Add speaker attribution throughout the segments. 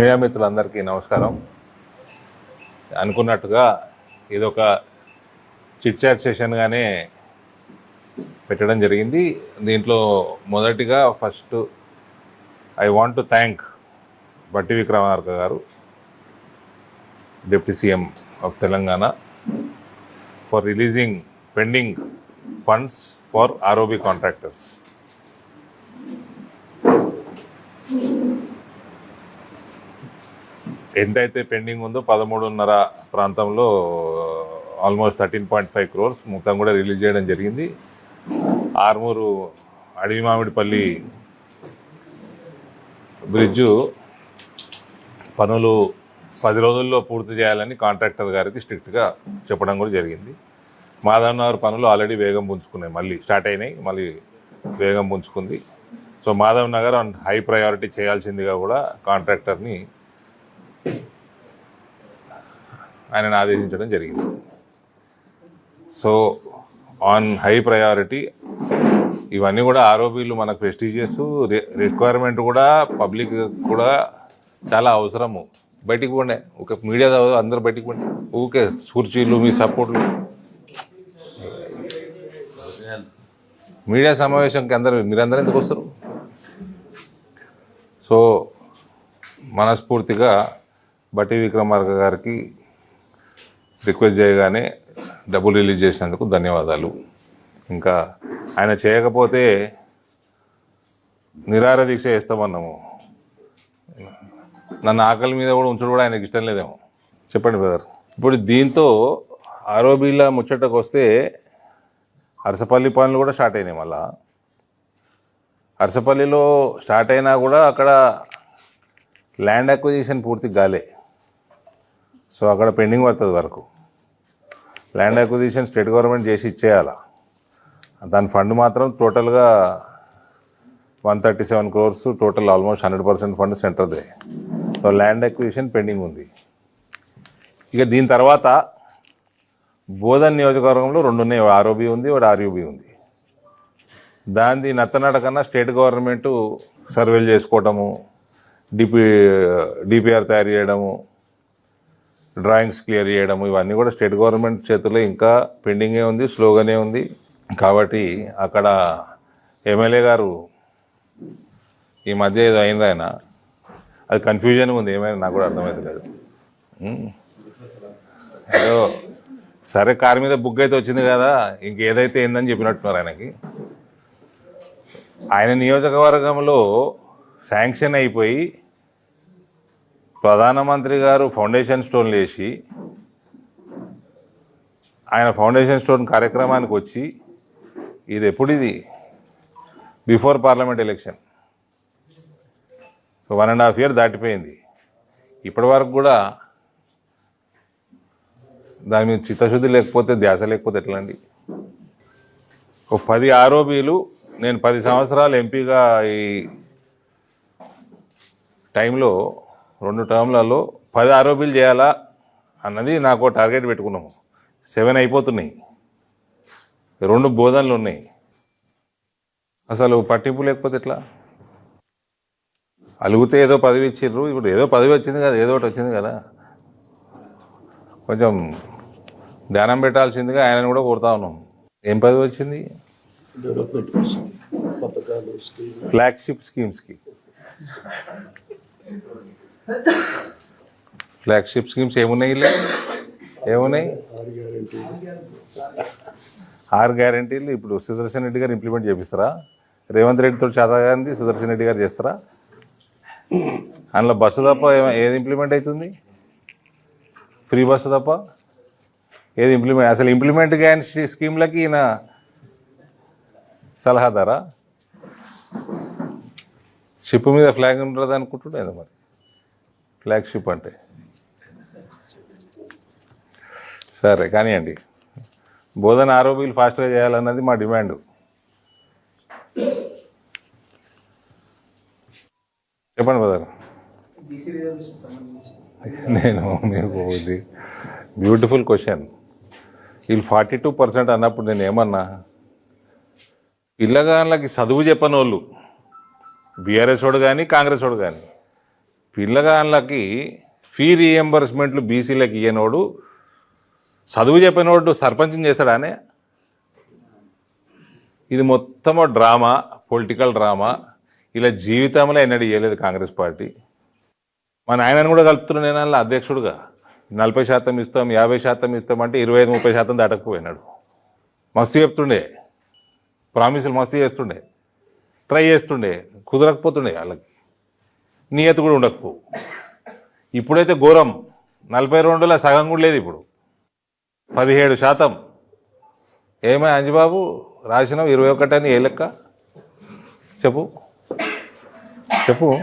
Speaker 1: Media మిత్రులందరికీ నమస్కారం. అనుకున్నట్టుగా ఇదొక చిట్ చాట్ సెషన్గానే పెట్టడం జరిగింది. దీంట్లో మొదటిగా first I want to thank Bhatti Vikramarka garu deputy CM of Telangana for releasing pending funds for ROB contractors. ఎంతైతే పెండింగ్ ఉందో పదమూడున్నర ప్రాంతంలో almost thirteen point five crores మొత్తం కూడా రిలీజ్ చేయడం జరిగింది. ఆర్మూరు అడవి మామిడిపల్లి బ్రిడ్జు పనులు పది రోజుల్లో పూర్తి చేయాలని కాంట్రాక్టర్ గారికి స్ట్రిక్ట్గా చెప్పడం కూడా జరిగింది. మాధవనగర్ పనులు ఆల్రెడీ వేగం పుంజుకున్నాయి. మళ్ళీ స్టార్ట్ అయినాయి మళ్ళీ వేగం పుంజుకుంది. So Madhav Nagar and high priority చేయాల్సిందిగా కూడా కాంట్రాక్టర్ని ఆయనను ఆదేశించడం జరిగింది. సో ఆన్ హై ప్రయారిటీ ఇవన్నీ కూడా ఆరోపీలు మనకు ప్రెస్టీజియస్ రిక్వైర్మెంట్ కూడా పబ్లిక్ కూడా చాలా అవసరము. బయటికి పోండే ఒక మీడియా అందరూ బయటికి పోండి. ఊకే కుర్చీలు మీ సపోర్ట్లు మీడియా సమావేశంకి అందరూ మీరందరూ ఎందుకు వస్తారు? సో మనస్ఫూర్తిగా బట్టి విక్రమార్క గారికి రిక్వెస్ట్ చేయగానే డబ్బులు రిలీజ్ చేసినందుకు ధన్యవాదాలు. ఇంకా ఆయన చేయకపోతే నిరార దీక్ష చేస్తామన్నాము. నన్ను ఆకలి మీద కూడా ఉంచడం కూడా ఆయనకి ఇష్టం లేదేమో. చెప్పండి బ్రదర్. ఇప్పుడు దీంతో ఆరోబీల ముచ్చటకు వస్తే అరసపల్లి పనులు కూడా స్టార్ట్ అయినాయి మళ్ళా. అరసపల్లిలో స్టార్ట్ అయినా కూడా అక్కడ ల్యాండ్ అక్విజిషన్ పూర్తి గాలే. సో అక్కడ పెండింగ్ పడుతుంది వరకు. ల్యాండ్ అక్విజిషన్ స్టేట్ గవర్నమెంట్ చేసి ఇచ్చేయాల? దాని ఫండ్ మాత్రం టోటల్గా one thirty seven crores total almost hundred percent fund సెంటర్దే. So land acquisition pending ఉంది. ఇక దీని తర్వాత బోధన్ నియోజకవర్గంలో రెండు ఉన్నాయి. ఆర్ఓబి ఉంది ఒకటి ఆర్యూబి ఉంది. దాన్ని నత్తనడ కన్నా స్టేట్ గవర్నమెంట్ సర్వేలు చేసుకోవటము డిపి డిపిఆర్ తయారు చేయడము డ్రాయింగ్స్ క్లియర్ చేయడం ఇవన్నీ కూడా స్టేట్ గవర్నమెంట్ చేతుల్లో ఇంకా పెండింగే ఉంది స్లోగానే ఉంది. కాబట్టి అక్కడ ఎమ్మెల్యే గారు ఈ మధ్య ఏదో అయినరు ఆయన? అది కన్ఫ్యూజన్ ఉంది ఏమైనా నాకు కూడా అర్థమైతే కాదు హలో ఏదో సరే కారు మీద బుక్ అయితే వచ్చింది కదా ఇంకేదైతే ఏందని చెప్పినట్టున్నారు ఆయనకి. ఆయన నియోజకవర్గంలో శాంక్షన్ అయిపోయి ప్రధానమంత్రి గారు ఫౌండేషన్ స్టోన్లు వేసి ఆయన ఫౌండేషన్ స్టోన్ కార్యక్రమానికి వచ్చి ఇది ఎప్పుడు ఇది before parliament election. So one and half year దాటిపోయింది. ఇప్పటి వరకు కూడా దాని మీద చిత్తశుద్ధి లేకపోతే ధ్యాస లేకపోతే ఎట్లా అండి ఒక పది ఆరోపీలు నేను పది సంవత్సరాలు ఎంపీగా ఈ టైంలో రెండు టర్మ్లలో పది ఆరోపీలు చేయాలా అన్నది నాకు టార్గెట్ పెట్టుకున్నాము. సెవెన్ అయిపోతున్నాయి. రెండు బోధనలు ఉన్నాయి. అసలు పట్టింపు లేకపోతే ఎట్లా? అలుగుతే ఏదో పదవి ఇచ్చిర్రు. ఇప్పుడు ఏదో పదవి వచ్చింది కదా ఏదో ఒకటి వచ్చింది కదా. కొంచెం ధ్యానం పెట్టాల్సిందిగా ఆయనను కూడా కోరుతా ఉన్నాం. ఏం పదవి వచ్చింది?
Speaker 2: డెవలప్మెంట్ కోసం పథకాలు స్కీమ్.
Speaker 1: ఫ్లాగ్షిప్ స్కీమ్స్కి ఫ్లాగ్షిప్ స్కీమ్స్ ఏమున్నాయి ఏమున్నాయి?
Speaker 2: ఆరు గ్యారెంటీ
Speaker 1: గ్యారంటీలు ఇప్పుడు సుదర్శన్ రెడ్డి గారు ఇంప్లిమెంట్ చేపిస్తారా? రేవంత్ రెడ్డితో గాంధీ సుదర్శన్ రెడ్డి గారు చేస్తారా? అందులో బస్సు తప్ప ఏది ఇంప్లిమెంట్ అవుతుంది? ఫ్రీ బస్సు తప్ప? ఏది ఇంప్లిమెంట్ అసలు ఇంప్లిమెంట్ కానీ స్కీమ్లకి ఈయన సలహాదారా? షిప్ మీద ఫ్లాగ్ ఉంటుంది అనుకుంటుండే మరి? ఫ్లాగ్షిప్ అంటే. సరే కానివ్వండి బోధన ఆరోపీలు ఫాస్ట్గా చేయాలన్నది మా డిమాండ్. చెప్పండి బదర్ నేను మీకు ఇది బ్యూటిఫుల్ క్వశ్చన్. వీళ్ళు ఫార్టీ టూ పర్సెంట్ అన్నప్పుడు నేను ఏమన్నా? పిల్లగాళ్ళకి చదువు చెప్పని వాళ్ళు బీఆర్ఎస్ వాడు కానీ కాంగ్రెస్ వాడు కానీ పిల్లగాళ్ళకి ఫీ రీఎంబర్స్మెంట్లు బీసీలకు ఇయ్యనోడు చదువు చెప్పినోడు సర్పంచం చేస్తాడానే? ఇది మొత్తం డ్రామా పొలిటికల్ డ్రామా. ఇలా జీవితంలో ఎన్నడూ ఇవ్వలేదు కాంగ్రెస్ పార్టీ. మా నాయనని కూడా కలుపుతున్నా నేను అందులో అధ్యక్షుడుగా. నలభై శాతం ఇస్తాం యాభై శాతం ఇస్తాం అంటే ఇరవై ఐదు ముప్పై శాతం దాటకపోయినాడు. మస్తు చెప్తుండే. ప్రామిసులు మస్తు చేస్తుండే. ట్రై చేస్తుండే. కుదరకపోతుండే వాళ్ళకి. నియత కూడా ఉండకపో ఇప్పుడైతే ఘోరం. నలభై రెండులో సగం కూడా లేదు ఇప్పుడు. పదిహేడు శాతం. ఏమై అంజబాబు రాసినావు ఇరవై ఒకటి అని ఏ లెక్క? చెప్పు. చెప్పు.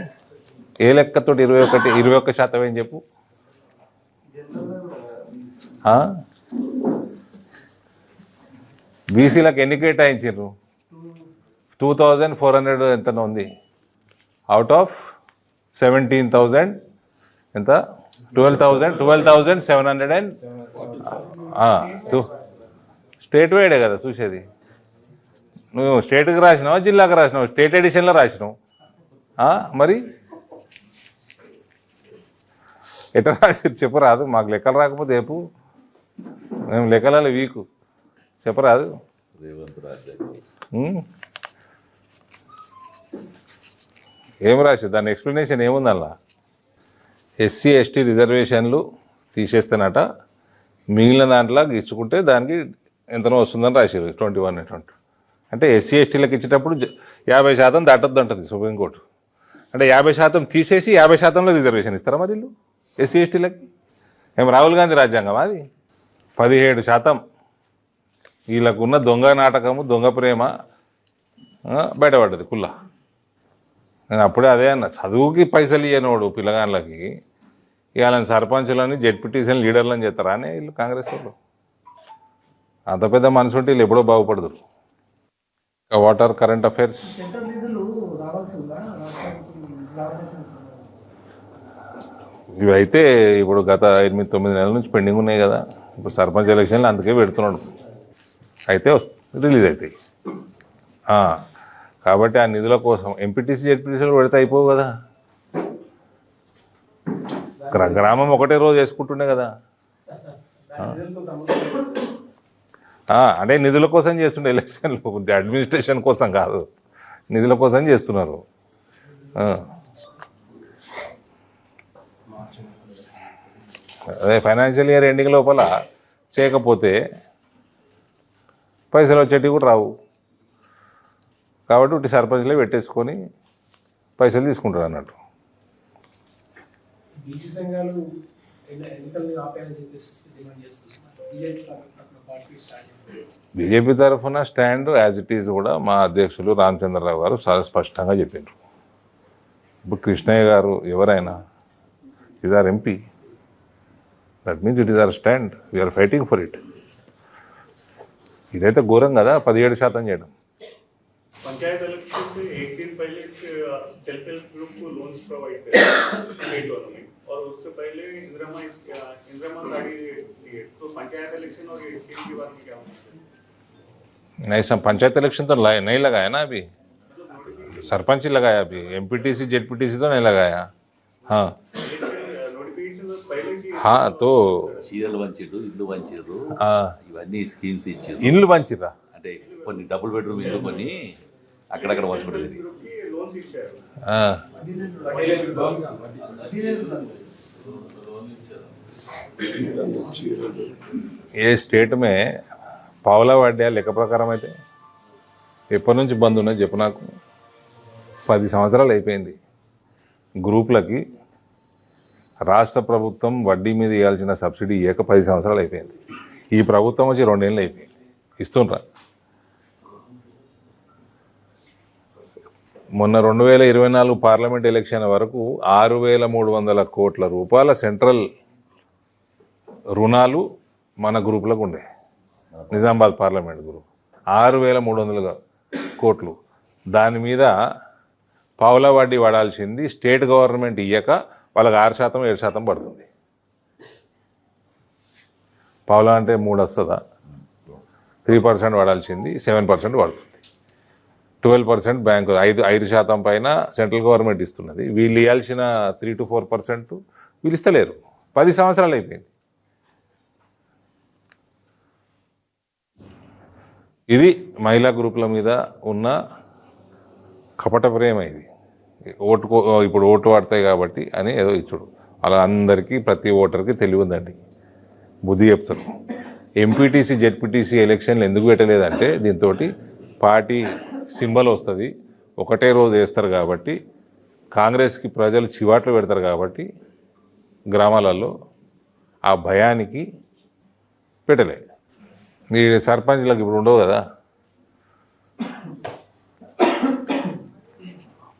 Speaker 1: ఏ లెక్కతో ఇరవై ఒకటి ఇరవై ఒక్క శాతం ఏం చెప్పు? బీసీలకు ఎన్ని కేటాయించారు టూ థౌజండ్ ఫోర్ హండ్రెడ్ ఎంతనో ఉంది. Out of seventeen thousand. ఎంత? Twelve thousand. Twelve thousand seven hundred and two. State వైడే కదా చూసేది. నువ్వు స్టేట్కి రాసినావా జిల్లాకి రాసినావు? స్టేట్ ఎడిషన్లో రాసినావు. మరి? ఎట్లా రాసి చెప్పరాదు. మాకు లెక్కలు రాకపోతే చెప్పు. మేము లెక్కలలో వీకు. చెప్పరాదు. ఉమ్. ఏం రాసి? దాని ఎక్స్ప్లెనేషన్ ఏముందల్లా ఎస్సీ ఎస్టీ రిజర్వేషన్లు తీసేస్తేనట మిగిలిన దాంట్లో ఇచ్చుకుంటే దానికి ఎంతనో వస్తుందని రాశారు ట్వంటీ వన్ ట్వంటీ అంటే ఎస్సీ ఎస్టీలకు ఇచ్చేటప్పుడు యాభై శాతం దాటద్దు అంటుంది సుప్రీంకోర్టు. అంటే యాభై శాతం తీసేసి యాభై శాతంలో రిజర్వేషన్ ఇస్తారా మరి వీళ్ళు? ఎస్సీ ఎస్టీలకి? ఏం రాహుల్ గాంధీ రాజ్యాంగం అది? పదిహేడు శాతం వీళ్ళకున్న దొంగ నాటకము దొంగ ప్రేమ బయటపడ్డది కుల్ల. నేను అప్పుడే అదే అన్న. చదువుకి పైసలు ఇయ్యనోడు పిల్లగాళ్ళకి. ఇవాళ సర్పంచులని జెడ్పీటీసీని లీడర్లని చేస్తారా? అని వీళ్ళు కాంగ్రెస్ వాళ్ళు. అంత పెద్ద మనసు ఉంటే వీళ్ళు ఎప్పుడో బాగుపడదురు. What are current affairs
Speaker 3: central నిధులు రావాల్సి ఉందా రాష్ట్రానికి రావాల్సిన
Speaker 1: ఇవి అయితే ఇప్పుడు గత ఎనిమిది తొమ్మిది నెలల నుంచి పెండింగ్ ఉన్నాయి కదా. ఇప్పుడు సర్పంచ్ ఎలక్షన్లు అందుకే పెడుతున్నాడు. అయితే రిలీజ్ అవుతాయి. కాబట్టి ఆ నిధుల కోసం ఎంపీటీసీ జెడ్పీటీసీలు పెడితే అయిపోవు కదా. గ్రా- గ్రామం ఒకటే రోజు వేసుకుంటుండే కదా. అంటే నిధుల కోసం చేస్తుండే ఎలక్షన్లు అడ్మినిస్ట్రేషన్ కోసం కాదు. నిధుల కోసం చేస్తున్నారు. అదే ఫైనాన్షియల్ ఇయర్ ఎండింగ్ లోపల చేయకపోతే పైసలు వచ్చేటివి కూడా రావు. కాబట్టి ఒకటి సర్పంచ్లే పెట్టేసుకొని పైసలు తీసుకుంటారు అన్నట్టు.
Speaker 3: బీసీ సంఘాలు బీజేపీ తరఫున.
Speaker 1: BJP stand as it is కూడా మా అధ్యక్షులు రామచంద్రరావు గారు చాలా స్పష్టంగా చెప్పారు ఇప్పుడు కృష్ణయ్య గారు ఎవరైనా is our MP that means it is our stand we're fighting for it ఇదైతే ఘోరం కదా పదిహేడు శాతం చేయడం.
Speaker 4: पंचायत इलेक्शन से एक दिन पहले सेल्फ हेल्प ग्रुप को लोन्स प्रोवाइड करे स्टेट गवर्नमेंट और उससे पहले इंदिरामा इंदिरामा साड़ी दिए तो पंचायत इलेक्शन और ये स्कीम के बारे में क्या होना
Speaker 1: नहीं सब पंचायत इलेक्शन तो ला- नहीं लगाया ना अभी सरपंच ही लगाया अभी एमपीटीसी जेडपीटीसी तो नहीं लगाया हाँ
Speaker 4: नोटिफिकेशन पहले की
Speaker 1: हाँ तो
Speaker 5: చీరలు వంచిర్రు ఇల్లు వంచిర్రు
Speaker 1: ఆ,
Speaker 5: ఇవన్నీ స్కీమ్స్ ఇచ్చారు
Speaker 1: ఇండ్లు పంచిరా
Speaker 5: అంటే కొన్ని డబుల్ బెడ్రూమ్ ఇల్లు కొన్ని అక్కడక్కడ
Speaker 1: వాచుకుంటుంది ఏ స్టేట్మే పావులా వడ్డా లెక్క ప్రకారం అయితే. ఎప్పటి నుంచి బంద్ ఉన్నాయి చెప్పు నాకు. పది సంవత్సరాలు అయిపోయింది. గ్రూప్లకి రాష్ట్ర ప్రభుత్వం వడ్డీ మీద ఇవ్వాల్సిన సబ్సిడీ ఇవ్వక పది సంవత్సరాలు అయిపోయింది. ఈ ప్రభుత్వం వచ్చి రెండేళ్ళు అయిపోయింది. ఇస్తుండ్రా. మొన్న రెండు వేల ఇరవై నాలుగు పార్లమెంట్ ఎలక్షన్ వరకు ఆరు వేల మూడు వందల కోట్ల రూపాయల సెంట్రల్ రుణాలు మన గ్రూపులకు ఉండే. Nizamabad parliament group. ఆరు వేల మూడు వందల కోట్లు. దాని మీద పావుల వడ్డీ పడాల్సింది స్టేట్ గవర్నమెంట్ ఇయ్యక వాళ్ళకి ఆరు శాతం ఏడు శాతం పడుతుంది. పావులా అంటే మూడు వస్తుందా? త్రీ పర్సెంట్ పడాల్సింది సెవెన్ పర్సెంట్ పడుతుంది ట్వెల్వ్ పర్సెంట్ బ్యాంకు ఐదు ఐదు శాతం పైన సెంట్రల్ గవర్నమెంట్ ఇస్తున్నది. వీళ్ళు ఇవ్వాల్సిన త్రీ టు ఫోర్ పర్సెంట్ వీళ్ళు ఇస్తలేరు. పది సంవత్సరాలు అయిపోయింది. ఇది మహిళా గ్రూపుల మీద ఉన్న కపట ప్రేమ ఇది. ఓటు కో- ఇప్పుడు ఓటు పడతాయి కాబట్టి అని ఏదో ఇచ్చుడు. అలా అందరికీ ప్రతి ఓటర్కి తెలివి ఉందండి. బుద్ధి చెప్తారు. ఎంపీటీసీ జెడ్పీటీసీ ఎలక్షన్లు ఎందుకు పెట్టలేదంటే దీంతో పార్టీ సింబల్ వస్తుంది. ఒకటే రోజు వేస్తారు కాబట్టి కాంగ్రెస్కి ప్రజలు చివాట్లు పెడతారు కాబట్టి గ్రామాలలో ఆ భయానికి పెట్టలే. మీ సర్పంచ్లకు ఇప్పుడు ఉండవు కదా?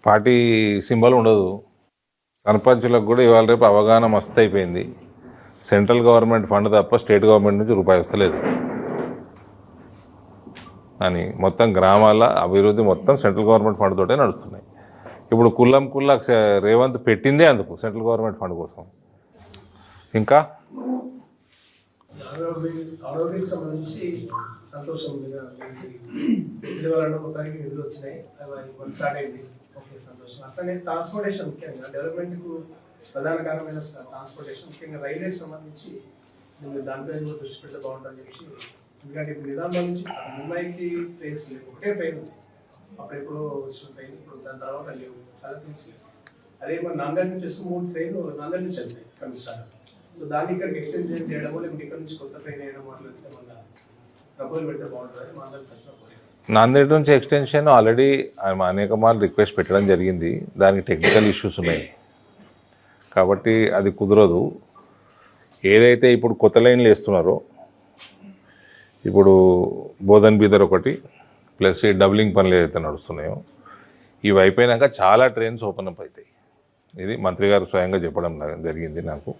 Speaker 1: పార్టీ సింబల్ ఉండదు. సర్పంచులకు కూడా ఇవాళ రేపు అవగాహన మస్తు అయిపోయింది. సెంట్రల్ గవర్నమెంట్ ఫండ్ తప్ప స్టేట్ గవర్నమెంట్ నుంచి రూపాయి వస్తలేదు. అని మొత్తం గ్రామాల అభివృద్ధి మొత్తం సెంట్రల్ గవర్నమెంట్ ఫండ్ తోటే నడుస్తున్నాయి. ఇప్పుడు కుల్లం కుల్లా రేవంత్ పెట్టిందే అందుకు సెంట్రల్ గవర్నమెంట్ ఫండ్ కోసం. ఇంకా?
Speaker 3: ట్రాన్స్పోర్టేషన్ ముఖ్యంగా డెవలప్మెంట్ ప్రధాన కారణమైన ట్రాన్స్పోర్టేషన్ ముఖ్యంగా రైల్వేకి సంబంధించి దానిపై కూడా దృష్టి పెడితే బాగుంటుందని చెప్పి ఎందుకంటే ఇప్పుడు నిజామాబాద్ నుంచి ముంబైకి ట్రైన్స్ లేవు. ఒకటే ట్రైన్ అప్పుడు ఎప్పుడో వచ్చిన ట్రైన్ ఇప్పుడు దాని తర్వాత లేవు. చాలా ట్రైన్స్ లేవు. అదే మన నాందేడ్ నుంచి వస్తే మూడు ట్రైన్లు నాందేడ్ నుంచి వెళ్తాయి కమిషన్ సో దాన్ని ఇక్కడికి ఎక్స్చేంజ్ చేయడమో లేకపోతే ఇక్కడ నుంచి కొత్త ట్రైన్ వేయడం అట్లా మన డబ్బులు పెడితే బాగుంటుంది మా అందరికి
Speaker 1: నాందేడ్ నుంచి ఎక్స్టెన్షన్ ఆల్రెడీ ఆయన అనేక మార్లు రిక్వెస్ట్ పెట్టడం జరిగింది. దానికి టెక్నికల్ ఇష్యూస్ ఉన్నాయి. కాబట్టి అది కుదరదు. ఏదైతే ఇప్పుడు కొత్త లైన్లు వేస్తున్నారో ఇప్పుడు బోధన్ బీదర్ ఒకటి ప్లస్ ఈ డబ్లింగ్ పనులు ఏదైతే నడుస్తున్నాయో ఇవి అయిపోయినాక చాలా ట్రైన్స్ ఓపెన్ అప్ అవుతాయి ఇది మంత్రి గారు స్వయంగా చెప్పడం జరిగింది నాకు.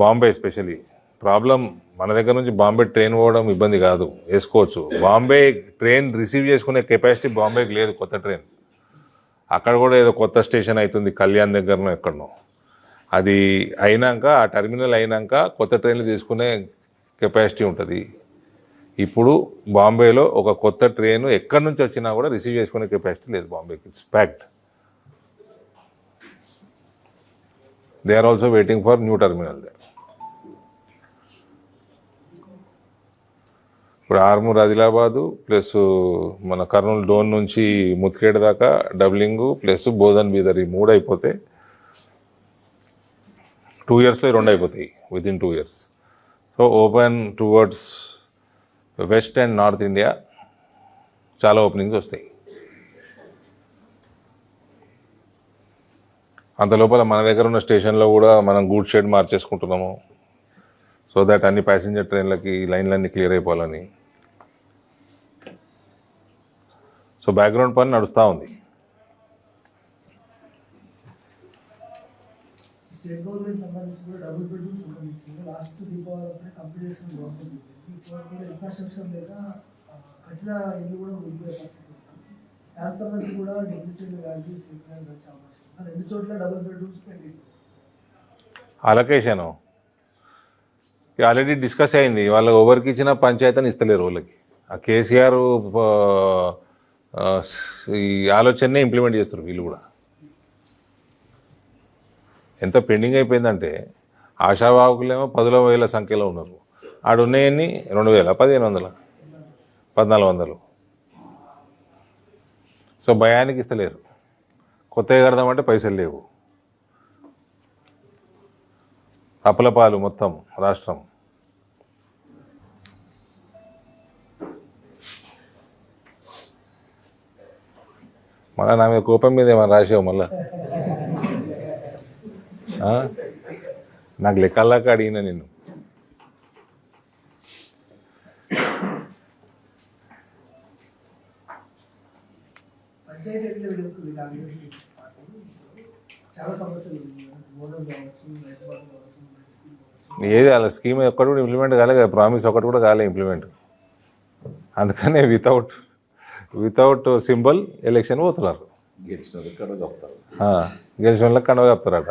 Speaker 1: బాంబే ఎస్పెషలీ ప్రాబ్లం మన దగ్గర నుంచి బాంబే ట్రైన్ పోవడం ఇబ్బంది కాదు. వేసుకోవచ్చు. బాంబే ట్రైన్ రిసీవ్ చేసుకునే కెపాసిటీ బాంబేకి లేదు కొత్త ట్రైన్. అక్కడ కూడా ఏదో కొత్త స్టేషన్ అవుతుంది కళ్యాణ్ దగ్గరనో ఎక్కడనో. అది అయినాక ఆ టెర్మినల్ అయినాక కొత్త ట్రైన్లు తీసుకునే కెపాసిటీ ఉంటుంది. ఇప్పుడు బాంబేలో ఒక కొత్త ట్రైన్ ఎక్కడి నుంచి వచ్చినా కూడా రిసీవ్ చేసుకునే కెపాసిటీ లేదు బాంబేకి. It's packed they are also waiting for new terminal they ఇప్పుడు ఆర్మూర్ ఆదిలాబాదు ప్లస్ మన కర్నూలు డోన్ నుంచి ముత్కేడ్ దాకా డబ్లింగు ప్లస్ బోధన్ బీదర్ ఈ మూడు అయిపోతే టూ ఇయర్స్లో రెండు అయిపోతాయి with in two years so open towards west and north India చాలా ఓపెనింగ్స్ వస్తాయి. అంత లోపల మన దగ్గర ఉన్న స్టేషన్లో కూడా మనం గూడ్ షెడ్ మార్చేసుకుంటున్నాము సో దట్ అన్ని ప్యాసింజర్ ట్రైన్లకి లైన్లన్నీ క్లియర్ అయిపోవాలని. సో బ్యాక్గ్రౌండ్ పని నడుస్తూ ఉంది.
Speaker 6: స్టేట్ గవర్నమెంట్ సంబంధించి కూడా డబుల్ బెడ్రూమ్ సంబంధించి లాస్ట్ దీపావళి కంప్లీట్ చేసిన గవర్నమెంట్ కూడా ఇన్ఫ్రాస్ట్రక్చర్ లేక ఆ, కట్టిన ఇల్లు కూడా ఉండిపోయే పరిస్థితి దానికి సంబంధించి కూడా నెగ్లిజెంట్ వాల్యూ స్వీకరణ వచ్చే అవకాశం రెండు చోట్ల double bedrooms pending
Speaker 1: allocation already discuss అయింది. వాళ్ళకి ఎవరికి ఇచ్చిన పంచాయతీని ఇస్తలేరు వాళ్ళకి. ఆ కేసీఆర్ ఈ ఆలోచననే ఇంప్లిమెంట్ చేస్తారు వీళ్ళు కూడా. ఎంత పెండింగ్ అయిపోయిందంటే ఆశావాహకులేమో పదుల వేల సంఖ్యలో ఉన్నారు. ఆడు ఉన్నాయన్ని రెండు వేల పదిహేను వందల పద్నాలుగు వందలు. సో భయానికి ఇస్తలేరు. కొత్తగా కడదామంటే పైసలు లేవు. అప్పులపాలు మొత్తం రాష్ట్రం. మళ్ళా నా మీద కోపం మీద ఏమైనా రాసావు మళ్ళా? నాకు లెక్కల్లాక అడిగిన నిన్ను. ఏది అలా స్కీమ్ ఒక్కటి కూడా ఇంప్లిమెంట్ కాలే కదా ప్రామిస్ ఒకటి కూడా కాలే ఇంప్లిమెంట్ అందుకనే వితౌట్ వితౌట్ సింబల్ ఎలక్షన్ పోతున్నారు.
Speaker 5: గెలిచిన
Speaker 1: గెలిచిన వాళ్ళకి కండవ చెప్తారట.